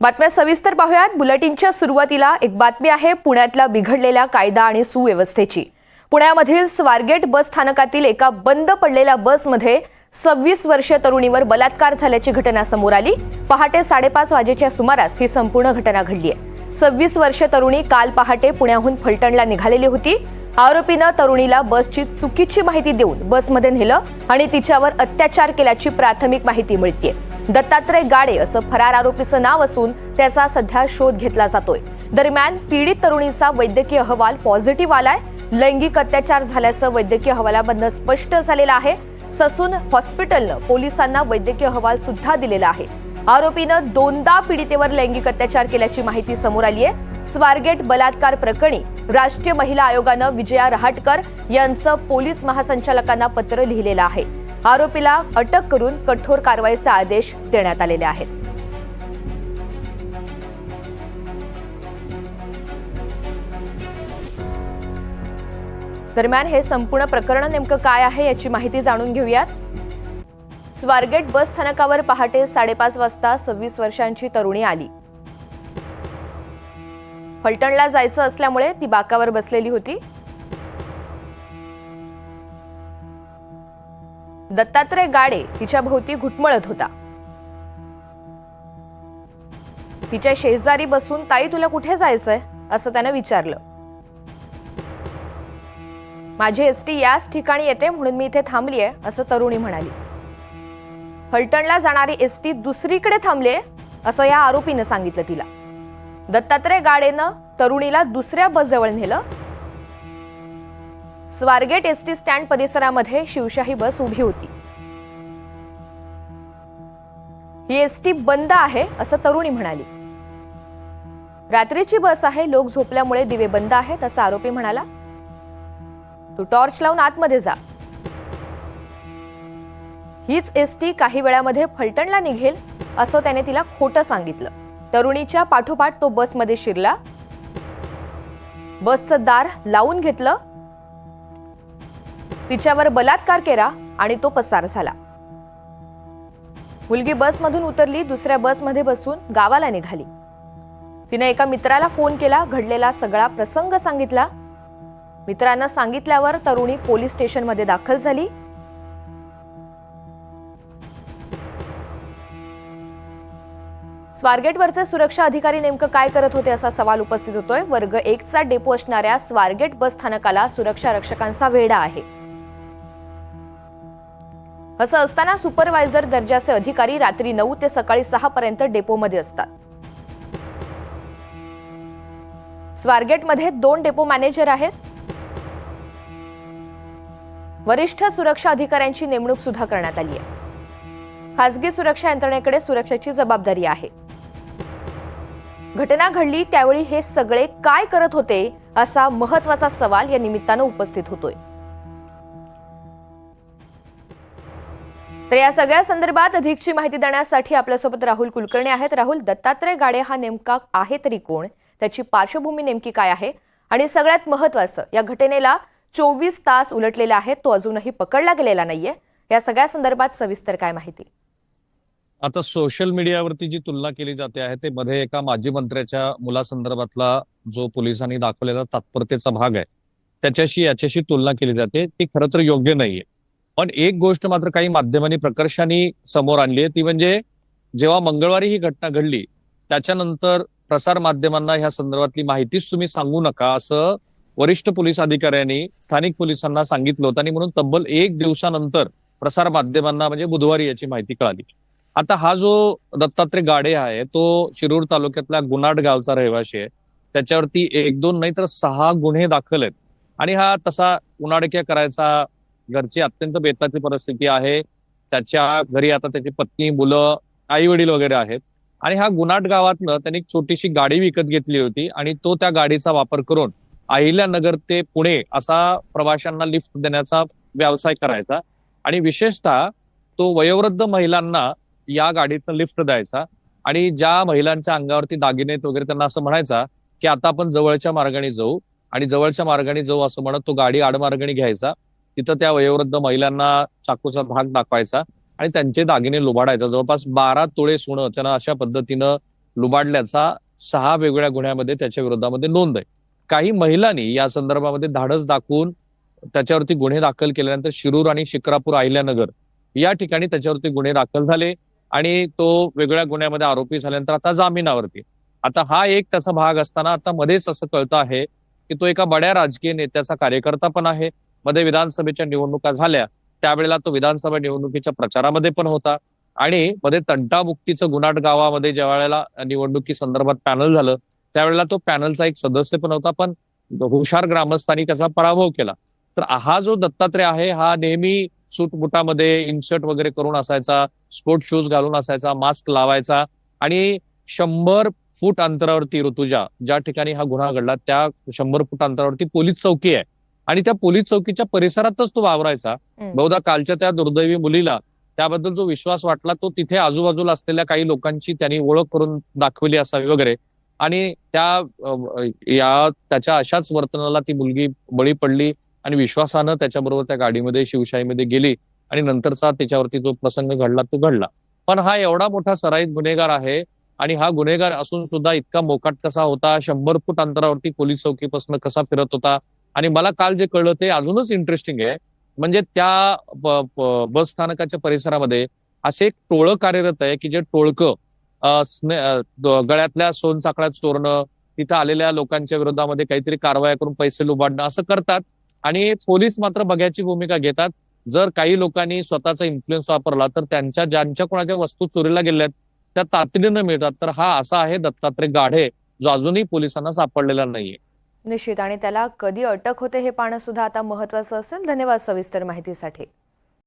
बातम्या सविस्तर पाहूयात. बुलेटिनच्या सुरुवातीला एक बातमी आहे पुण्यातल्या बिघडलेल्या कायदा आणि सुव्यवस्थेची. पुण्यामधील स्वारगेट बस स्थानकातील एका बंद पडलेल्या बसमध्ये सव्वीस वर्षीय तरुणीवर बलात्कार झाल्याची घटना समोर आली. पहाटे साडेपाच वाजेच्या सुमारास ही संपूर्ण घटना घडली आहे सव्वीस वर्षीय तरुणी काल पहाटे पुण्याहून फलटणला निघालेली होती. आरोपीनं तरुणीला बसची चुकीची माहिती देऊन बसमध्ये नेलं आणि तिच्यावर अत्याचार केल्याची प्राथमिक माहिती मिळते दत्तात्रय गाडे असं फरार आरोपीचं नाव असून त्याचा सध्या शोध घेतला जातोय. दरम्यान पीडित तरुणीचा वैद्यकीय अहवाल पॉझिटिव्ह आलाय. लैंगिक अत्याचार झाल्याचं वैद्यकीय अहवालामधनं स्पष्ट झालेलं आहे. ससून हॉस्पिटलनं पोलिसांना वैद्यकीय अहवाल सुद्धा दिलेला आहे. आरोपीनं दोनदा पीडितेवर लैंगिक अत्याचार केल्याची माहिती समोर आली आहे. स्वारगेट बलात्कार प्रकरणी राष्ट्रीय महिला आयोगानं विजया रहाटकर यांचं पोलीस महासंचालकांना पत्र लिहिलेलं आहे. आरोपीला अटक करून कठोर कारवाईचे आदेश देण्यात आलेले आहेत. दरम्यान हे संपूर्ण प्रकरण नेमकं काय आहे याची माहिती जाणून घेऊयात. स्वारगेट बस स्थानकावर पहाटे साडेपाच वाजता सव्वीस वर्षांची तरुणी आली. फलटणला जायचं असल्यामुळे ती बाकावर बसलेली होती. दत्तात्रय गाडे तिच्या भोवती घुटमळत होता. तिच्या शेजारी बसून ताई तुला कुठे जायचंय? असं त्यानं विचारलं. माझी एसटी याच ठिकाणी येते म्हणून मी इथे थांबलीये असं तरुणी म्हणाली. फलटणला जाणारी एसटी दुसरीकडे थांबले असं या आरोपीनं सांगितलं तिला. दत्तात्रय गाडेनं तरुणीला दुसऱ्या बसजवळ नेलं स्वारगेट एसटी स्टँड परिसरामध्ये शिवशाही बस उभी होती. ही एसटी बंद आहे असं तरुणी म्हणाली. रात्रीची बस आहे लोक झोपल्यामुळे दिवे बंद आहेत असं आरोपी म्हणाला. तू टॉर्च लावून आतमध्ये जा. हीच एसटी काही वेळामध्ये फलटणला निघेल असं त्याने तिला खोटं सांगितलं. तरुणीच्या पाठोपाठ तो बसमध्ये शिरला. बसचं दार लावून घेतलं तिच्यावर बलात्कार केला आणि तो पसार झाला. मुलगी बसमधून उतरली दुसऱ्या बसमध्ये बसून गावाला निघाली. तिने एका मित्राला फोन केला घडलेला सगळा प्रसंग सांगितला. मित्रांना सांगितल्यावर तरुणी पोलीस स्टेशनमध्ये दाखल झाली. स्वारगेटवरचे सुरक्षा अधिकारी नेमकं काय करत होते असा सवाल उपस्थित होतोय. वर्ग एकचा डेपो असणाऱ्या स्वारगेट बस स्थानकाला सुरक्षा रक्षकांचा वेढा आहे. असं असताना सुपरवायझर दर्जाचे अधिकारी रात्री नऊ ते सकाळी सहा पर्यंत डेपोमध्ये असतात. स्वारगेटमध्ये दोन डेपो मॅनेजर आहेत. वरिष्ठ सुरक्षा अधिकाऱ्यांची नेमणूक सुद्धा करण्यात आली आहे. खासगी सुरक्षा यंत्रणेकडे सुरक्षेची जबाबदारी आहे. घटना घडली त्यावेळी हे सगळे काय करत होते असा महत्त्वाचा सवाल या निमित्तानं उपस्थित होतोय. तर या सगळ्या संदर्भात अधिकची माहिती देण्यासाठी आपल्यासोबत राहुल कुलकर्णी आहेत. राहुल दत्तात्रय गाडे हा नेमका आहे तरी कोण? त्याची पार्श्वभूमी नेमकी काय आहे? आणि सगळ्यात महत्वाचं या घटनेला चोवीस तास उलटलेले आहेत तो अजूनही पकडला गेलेला नाहीये. या सगळ्या संदर्भात सविस्तर काय माहिती? आता सोशल मीडियावरती जी तुलना केली जाते आहे ते मध्ये एका माजी मंत्र्याच्या मुलासंदर्भातला जो पोलिसांनी दाखवलेला तात्परतेचा भाग आहे त्याच्याशी याच्याशी तुलना केली जाते. ती खरं तर योग्य नाहीये. पण एक गोष्ट मात्र काही माध्यमांनी प्रकर्षाने समोर आणली आहे ती म्हणजे जेव्हा मंगळवारी ही घटना घडली त्याच्यानंतर प्रसार माध्यमांना ह्या संदर्भातली माहितीच तुम्ही सांगू नका असं वरिष्ठ पोलीस अधिकाऱ्यांनी स्थानिक पोलिसांना सांगितलं होतं आणि म्हणून तब्बल एक दिवसानंतर प्रसार माध्यमांना म्हणजे बुधवारी याची माहिती कळाली. आता हा जो दत्तात्रय गाडे आहे तो शिरूर तालुक्यातल्या गुनाट गावचा रहिवाशी आहे. त्याच्यावरती एक दोन नाही तर सहा गुन्हे दाखल आहेत. आणि हा तसा उन्हाडक्या करायचा घरची अत्यंत बेताची परिस्थिती आहे. त्याच्या घरी आता त्याची पत्नी मुलं आई वडील वगैरे आहेत. आणि हा गुनाट गावातनं त्यांनी एक छोटीशी गाडी विकत घेतली होती आणि तो त्या गाडीचा वापर करून अहिल्यानगर ते पुणे असा प्रवाशांना लिफ्ट देण्याचा व्यवसाय करायचा. आणि विशेषतः तो वयोवृद्ध महिलांना या गाडीचं लिफ्ट द्यायचा आणि ज्या महिलांच्या अंगावरती दागिने वगैरे त्यांना असं म्हणायचा की आता आपण जवळच्या मार्गाने जाऊ आणि जवळच्या मार्गाने जाऊ असं म्हणत तो गाडी आडमार्गाने घ्यायचा. तिथं त्या वयोवृद्ध महिलांना चाकूचा भाग दाखवायचा आणि त्यांचे दागिने लुबाडायचा. जवळपास बारा तोळे सोनं त्यांना अशा पद्धतीनं लुबाडल्याचा सहा वेगवेगळ्या गुन्ह्यामध्ये त्याच्या विरोधामध्ये नोंद आहे. काही महिलांनी या संदर्भामध्ये धाडस दाखवून त्याच्यावरती गुन्हे दाखल केल्यानंतर शिरूर आणि शिक्रापूर अहिल्यानगर या ठिकाणी त्याच्यावरती गुन्हे दाखल झाले आणि तो वेगळ्या गुन्ह्यामध्ये आरोपी झाल्यानंतर आता जामिनावरती. आता हा एक त्याचा भाग असताना आता मध्येच असं कळतं आहे की तो एका बड्या राजकीय नेत्याचा कार्यकर्ता पण आहे. मध्ये विधानसभेच्या निवडणुका झाल्या त्यावेळेला तो विधानसभा निवडणुकीच्या प्रचारामध्ये पण होता. आणि मध्ये तंटामुक्तीचं गुनाट गावामध्ये ज्या वेळेला निवडणुकी संदर्भात पॅनल झालं त्यावेळेला तो पॅनलचा एक सदस्य पण होता पण हुशार ग्रामस्थांनी त्याचा पराभव केला. तर हा जो दत्तात्रय आहे हा नेहमी सूटबुटामध्ये इन्शर्ट वगैरे करून असायचा स्पोर्ट शूज घालून असायचा मास्क लावायचा आणि शंभर फूट अंतरावरती ऋतुजा ज्या ठिकाणी हा गुन्हा घडला त्या शंभर फूट अंतरावरती पोलीस चौकी आहे. आणि त्या पोलीस चौकीच्या परिसरातच तो वावरायचा. बहुधा कालच्या त्या दुर्दैवी मुलीला त्याबद्दल जो विश्वास वाटला तो तिथे आजूबाजूला असलेल्या काही लोकांची त्यांनी ओळख करून दाखवली असावी वगैरे. आणि त्या या त्याच्या अशाच वर्तनाला ती मुलगी बळी पडली आणि विश्वासानं त्याच्याबरोबर त्या गाडीमध्ये शिवशाहीमध्ये गेली आणि नंतरचा त्याच्यावरती जो प्रसंग घडला तो घडला. पण हा एवढा मोठा सराईत गुन्हेगार आहे आणि हा गुन्हेगार असून सुद्धा इतका मोकाट कसा होता शंभर फूट अंतरावरती पोलीस चौकीपासून कसा फिरत होता आणि मला काल जे कळलं ते अजूनच इंटरेस्टिंग आहे. म्हणजे त्या बस स्थानकाच्या परिसरामध्ये असे एक टोळं कार्यरत आहे की जे टोळकं गळ्यातल्या सोनसाखळ्यात चोरणं तिथं आलेल्या लोकांच्या विरोधामध्ये काहीतरी कारवाया करून पैसे लुबाडणं असं करतात. आणि पोलीस मात्र बघ्याची भूमिका घेतात. जर काही लोकांनी स्वतःचा इन्फ्लुएन्स वापरला तर त्यांच्या ज्यांच्या कोणाच्या वस्तू चोरीला गेल्या आहेत, त्या तातडीनं मिळतात. तर हा असा आहे दत्तात्रय गाढे जो अजूनही पोलिसांना सापडलेला नाहीये. निश्चित. आणि त्याला कधी अटक होते हे पाहणं सुद्धा आता महत्वाचं असेल. धन्यवाद सविस्तर माहितीसाठी.